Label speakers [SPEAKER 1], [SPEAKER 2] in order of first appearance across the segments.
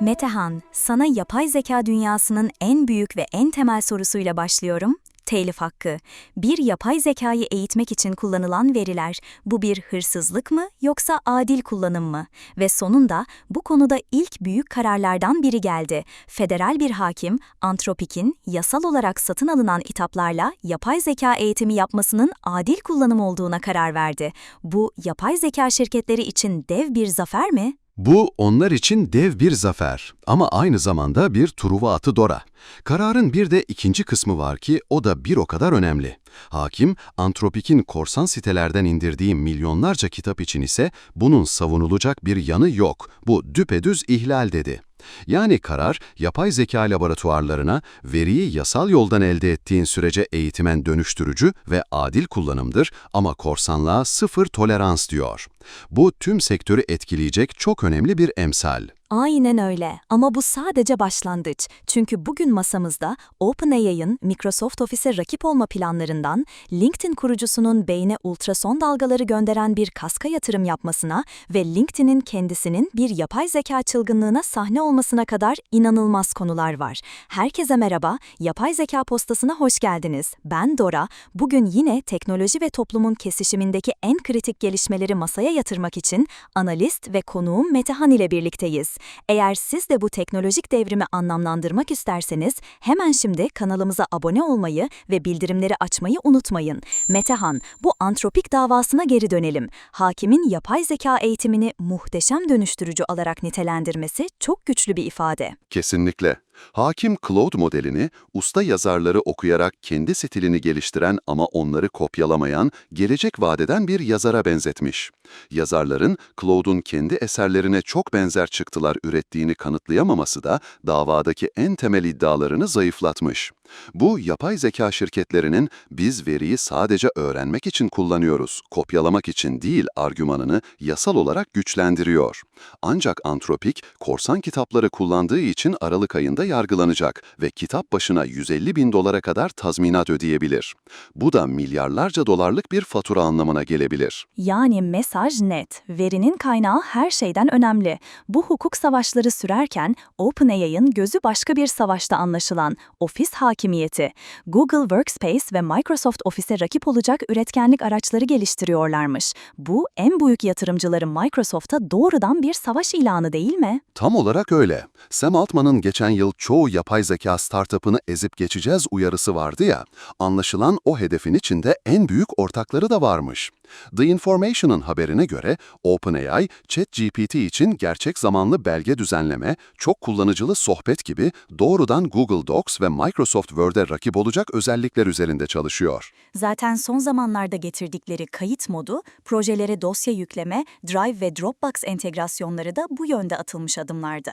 [SPEAKER 1] Metehan, sana yapay zeka dünyasının en büyük ve en temel sorusuyla başlıyorum. Telif hakkı. Bir yapay zekayı eğitmek için kullanılan veriler, bu bir hırsızlık mı yoksa adil kullanım mı? Ve sonunda bu konuda ilk büyük kararlardan biri geldi. Federal bir hakim, Antropik'in yasal olarak satın alınan kitaplarla yapay zeka eğitimi yapmasının adil kullanım olduğuna karar verdi. Bu yapay zeka şirketleri için dev bir zafer mi?
[SPEAKER 2] Bu onlar için dev bir zafer ama aynı zamanda bir truva atı dora. Kararın bir de ikinci kısmı var ki o da bir o kadar önemli. Hakim, Antropik'in korsan sitelerden indirdiği milyonlarca kitap için ise bunun savunulacak bir yanı yok. Bu düpedüz ihlal dedi. Yani karar, yapay zeka laboratuvarlarına veriyi yasal yoldan elde ettiğin sürece eğitimen dönüştürücü ve adil kullanımdır ama korsanlığa sıfır tolerans diyor. Bu tüm sektörü etkileyecek çok önemli bir emsal.
[SPEAKER 1] Aynen öyle ama bu sadece başlangıç. Çünkü bugün masamızda OpenAI'ın Microsoft Office'e rakip olma planlarından LinkedIn kurucusunun beyne ultrason dalgaları gönderen bir kaska yatırım yapmasına ve LinkedIn'in kendisinin bir yapay zeka çılgınlığına sahne olmasına kadar inanılmaz konular var. Herkese merhaba, Yapay Zeka Postası'na hoş geldiniz. Ben Dora. Bugün yine teknoloji ve toplumun kesişimindeki en kritik gelişmeleri masaya yatırmak için analist ve konuğum Metehan ile birlikteyiz. Eğer siz de bu teknolojik devrimi anlamlandırmak isterseniz hemen şimdi kanalımıza abone olmayı ve bildirimleri açmayı unutmayın. Metehan, bu antropik davasına geri dönelim. Hakimin yapay zeka eğitimini muhteşem dönüştürücü olarak nitelendirmesi çok güçlü bir ifade.
[SPEAKER 3] Kesinlikle. Hakim Claude modelini usta yazarları okuyarak kendi stilini geliştiren ama onları kopyalamayan, gelecek vadeden bir yazara benzetmiş. Yazarların Claude'un kendi eserlerine çok benzer çıktılar ürettiğini kanıtlayamaması da davadaki en temel iddialarını zayıflatmış. Bu yapay zeka şirketlerinin biz veriyi sadece öğrenmek için kullanıyoruz, kopyalamak için değil argümanını yasal olarak güçlendiriyor. Ancak Antropik, korsan kitapları kullandığı için Aralık ayında yargılanacak ve kitap başına 150 bin dolara kadar tazminat ödeyebilir. Bu da milyarlarca dolarlık bir fatura anlamına gelebilir.
[SPEAKER 1] Yani mesaj net. Verinin kaynağı her şeyden önemli. Bu hukuk savaşları sürerken OpenAI'ın gözü başka bir savaşta anlaşılan ofis hakimiyeti. Google Workspace ve Microsoft Office'e rakip olacak üretkenlik araçları geliştiriyorlarmış. Bu en büyük yatırımcıları Microsoft'a doğrudan bir savaş ilanı değil mi?
[SPEAKER 3] Tam olarak öyle. Sam Altman'ın geçen yıl çoğu yapay zeka startup'ını ezip geçeceğiz uyarısı vardı ya, anlaşılan o hedefin içinde en büyük ortakları da varmış. The Information'ın haberine göre OpenAI, ChatGPT için gerçek zamanlı belge düzenleme, çok kullanıcılı sohbet gibi doğrudan Google Docs ve Microsoft Word'e rakip olacak özellikler üzerinde çalışıyor.
[SPEAKER 1] Zaten son zamanlarda getirdikleri kayıt modu, projelere dosya yükleme, Drive ve Dropbox entegrasyonları da bu yönde atılmış adımlardı.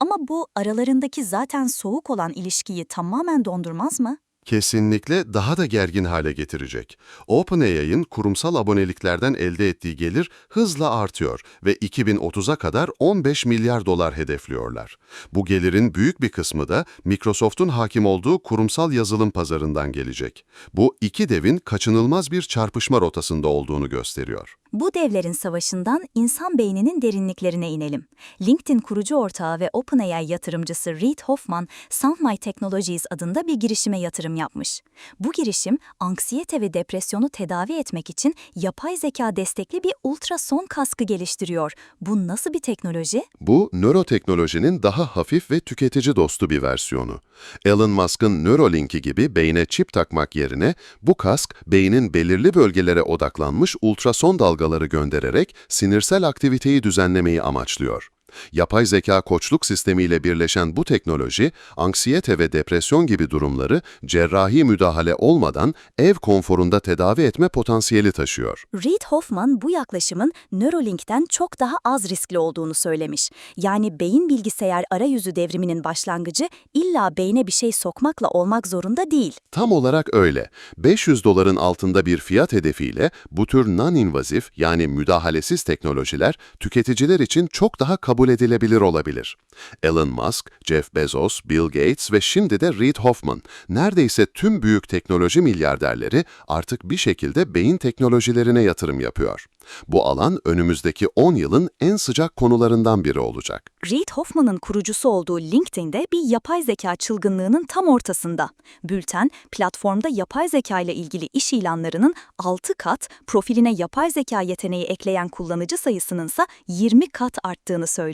[SPEAKER 1] Ama bu aralarındaki zaten soğuk olan ilişkiyi tamamen dondurmaz mı?
[SPEAKER 3] Kesinlikle daha da gergin hale getirecek. OpenAI'ın kurumsal aboneliklerden elde ettiği gelir hızla artıyor ve 2030'a kadar 15 milyar dolar hedefliyorlar. Bu gelirin büyük bir kısmı da Microsoft'un hakim olduğu kurumsal yazılım pazarından gelecek. Bu iki devin kaçınılmaz bir çarpışma rotasında olduğunu gösteriyor.
[SPEAKER 1] Bu devlerin savaşından insan beyninin derinliklerine inelim. LinkedIn kurucu ortağı ve OpenAI yatırımcısı Reid Hoffman, SoundMy Technologies adında bir girişime yatırım yapmış. Bu girişim, anksiyete ve depresyonu tedavi etmek için yapay zeka destekli bir ultrason kaskı geliştiriyor. Bu nasıl bir teknoloji?
[SPEAKER 3] Bu, nöroteknolojinin daha hafif ve tüketici dostu bir versiyonu. Elon Musk'ın Neuralink'i gibi beyne çip takmak yerine bu kask, beynin belirli bölgelere odaklanmış ultrason dalgaları göndererek sinirsel aktiviteyi düzenlemeyi amaçlıyor. Yapay zeka koçluk sistemiyle birleşen bu teknoloji, anksiyete ve depresyon gibi durumları cerrahi müdahale olmadan ev konforunda tedavi etme potansiyeli taşıyor.
[SPEAKER 1] Reid Hoffman bu yaklaşımın Neuralink'ten çok daha az riskli olduğunu söylemiş. Yani beyin bilgisayar arayüzü devriminin başlangıcı illa beyne bir şey sokmakla olmak zorunda değil.
[SPEAKER 3] Tam olarak öyle. 500 doların altında bir fiyat hedefiyle bu tür non-invazif yani müdahalesiz teknolojiler tüketiciler için çok daha kabul kabul edilebilir olabilir. Elon Musk, Jeff Bezos, Bill Gates ve şimdi de Reid Hoffman, neredeyse tüm büyük teknoloji milyarderleri artık bir şekilde beyin teknolojilerine yatırım yapıyor. Bu alan önümüzdeki 10 yılın en sıcak konularından biri olacak.
[SPEAKER 1] Reid Hoffman'ın kurucusu olduğu LinkedIn'de bir yapay zeka çılgınlığının tam ortasında. Bülten, platformda yapay zeka ile ilgili iş ilanlarının 6 kat, profiline yapay zeka yeteneği ekleyen kullanıcı sayısının ise 20 kat arttığını söylüyor.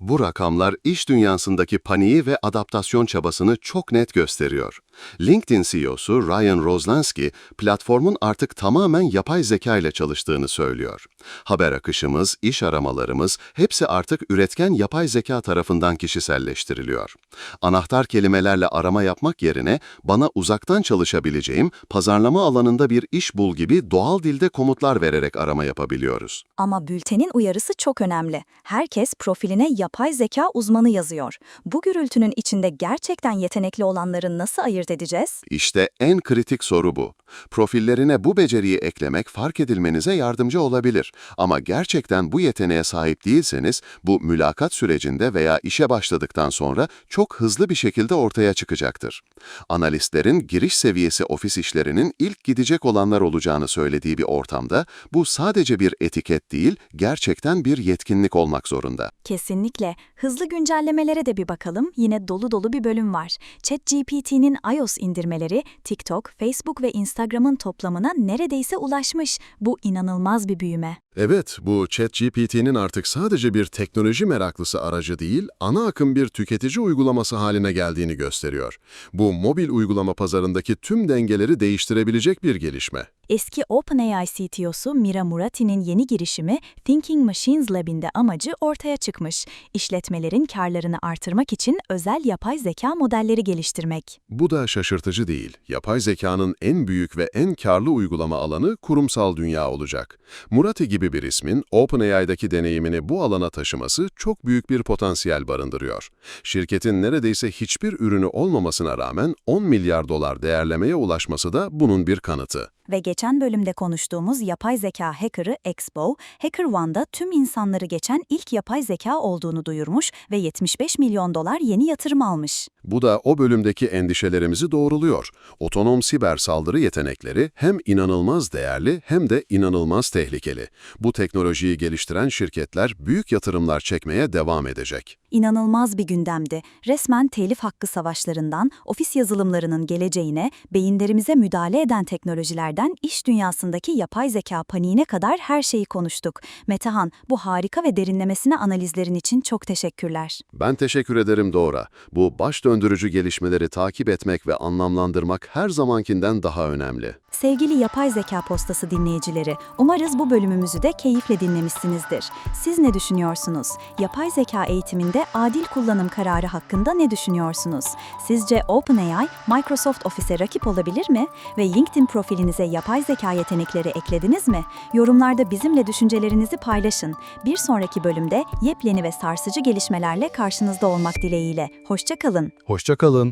[SPEAKER 3] Bu rakamlar iş dünyasındaki paniği ve adaptasyon çabasını çok net gösteriyor. LinkedIn CEO'su Ryan Roslansky, platformun artık tamamen yapay zeka ile çalıştığını söylüyor. Haber akışımız, iş aramalarımız hepsi artık üretken yapay zeka tarafından kişiselleştiriliyor. Anahtar kelimelerle arama yapmak yerine bana uzaktan çalışabileceğim, pazarlama alanında bir iş bul gibi doğal dilde komutlar vererek arama yapabiliyoruz.
[SPEAKER 1] Ama bültenin uyarısı çok önemli. Herkes profiline yapay zeka uzmanı yazıyor. Bu gürültünün içinde gerçekten yetenekli olanları nasıl ayırt edeceğiz?
[SPEAKER 3] İşte en kritik soru bu. Profillerine bu beceriyi eklemek fark edilmenize yardımcı olabilir. Ama gerçekten bu yeteneğe sahip değilseniz bu mülakat sürecinde veya işe başladıktan sonra çok hızlı bir şekilde ortaya çıkacaktır. Analistlerin giriş seviyesi ofis işlerinin ilk gidecek olanlar olacağını söylediği bir ortamda bu sadece bir etiket değil, gerçekten bir yetkinlik olmak zorunda.
[SPEAKER 1] Kesinlikle. Hızlı güncellemelere de bir bakalım. Yine dolu dolu bir bölüm var. ChatGPT'nin iOS indirmeleri TikTok, Facebook ve Instagram'ın toplamına neredeyse ulaşmış. Bu inanılmaz bir büyüme.
[SPEAKER 4] Evet, bu ChatGPT'nin artık sadece bir teknoloji meraklısı aracı değil, ana akım bir tüketici uygulaması haline geldiğini gösteriyor. Bu mobil uygulama pazarındaki tüm dengeleri değiştirebilecek bir gelişme.
[SPEAKER 1] Eski OpenAI CTO'su Mira Murati'nin yeni girişimi Thinking Machines Lab'inde amacı ortaya çıkmış. İşletmelerin karlarını artırmak için özel yapay zeka modelleri geliştirmek.
[SPEAKER 4] Bu da şaşırtıcı değil. Yapay zekanın en büyük ve en karlı uygulama alanı kurumsal dünya olacak. Murati gibi bir ismin OpenAI'daki deneyimini bu alana taşıması çok büyük bir potansiyel barındırıyor. Şirketin neredeyse hiçbir ürünü olmamasına rağmen 10 milyar dolar değerlemeye ulaşması da bunun bir kanıtı.
[SPEAKER 1] Ve geçen bölümde konuştuğumuz yapay zeka hacker'ı Expo, HackerOne'da tüm insanları geçen ilk yapay zeka olduğunu duyurmuş ve 75 milyon dolar yeni yatırım almış.
[SPEAKER 4] Bu da o bölümdeki endişelerimizi doğruluyor. Otonom siber saldırı yetenekleri hem inanılmaz değerli hem de inanılmaz tehlikeli. Bu teknolojiyi geliştiren şirketler büyük yatırımlar çekmeye devam edecek.
[SPEAKER 1] İnanılmaz bir gündemdi. Resmen telif hakkı savaşlarından, ofis yazılımlarının geleceğine, beyinlerimize müdahale eden teknolojilerden iş dünyasındaki yapay zeka paniğine kadar her şeyi konuştuk. Metehan, bu harika ve derinlemesine analizlerin için çok teşekkürler.
[SPEAKER 4] Ben teşekkür ederim Dora. Bu baş döndürücü gelişmeleri takip etmek ve anlamlandırmak her zamankinden daha önemli.
[SPEAKER 1] Sevgili Yapay Zeka Postası dinleyicileri, umarız bu bölümümüzü de keyifle dinlemişsinizdir. Siz ne düşünüyorsunuz? Yapay zeka eğitiminde adil kullanım kararı hakkında ne düşünüyorsunuz? Sizce OpenAI, Microsoft Office'e rakip olabilir mi? Ve LinkedIn profilinize yapay zeka yetenekleri eklediniz mi? Yorumlarda bizimle düşüncelerinizi paylaşın. Bir sonraki bölümde yepyeni ve sarsıcı gelişmelerle karşınızda olmak dileğiyle. Hoşçakalın.
[SPEAKER 4] Hoşçakalın.